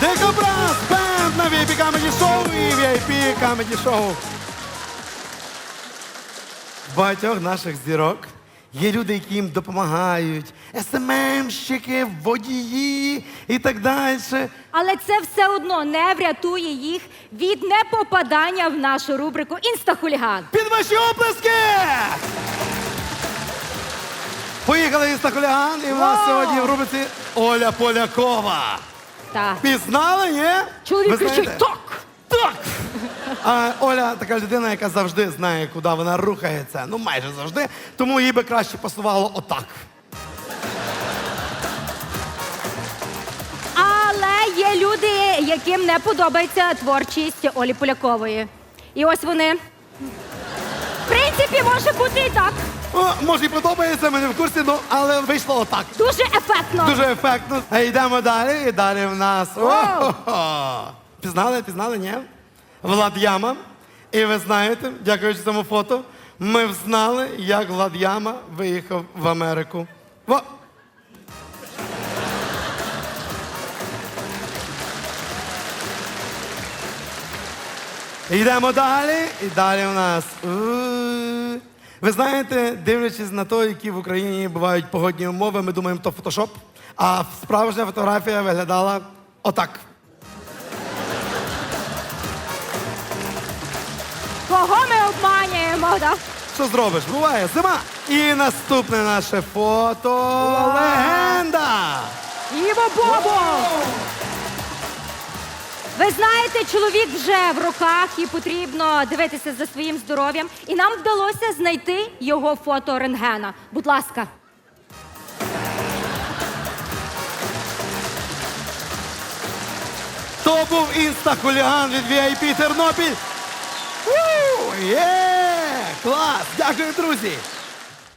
Дикобраз Бенд на VIP Comedy Show і VIP Comedy Show. Багатьох наших зірок є люди, які їм допомагають, СММщики, водії і так далі. Але це все одно не врятує їх від непопадання в нашу рубрику Інстахуліган. Під ваші оплески! Поїхали із Хуліган, і в нас сьогодні в рубриці Оля Полякова. Так. Пізнали, ні? Чоловік Ви кричить знаєте? так. Так! А Оля така людина, яка завжди знає, куди вона рухається. Ну, майже завжди. Тому їй би краще пасувало отак. Але є люди, яким не подобається творчість Олі Полякової. І ось вони. В принципі, може бути і так. О, може, і подобається, ми не в курсі, ну, але вийшло отак. Дуже ефектно. Дуже ефектно. А йдемо далі. І далі в нас. О-хо-хо. Пізнали, пізнали, ні? Влад Яма. І ви знаєте, дякуючи цьому фото, ми взнали, як Влад Яма виїхав в Америку. Во! Йдемо далі, і далі у нас. Ви знаєте, дивлячись на те, які в Україні бувають погодні умови, ми думаємо, то фотошоп. А справжня фотографія виглядала отак. Кого ми обманюємо? Да? Що зробиш? Буває зима. І наступне наше фото легенда. Іво Бобо! Ви знаєте, чоловік вже в руках і потрібно дивитися за своїм здоров'ям. І нам вдалося знайти його фото рентгена. Будь ласка. То був інста-хуліган від VIP Тернопіль. Є! Клас! Дякую, друзі!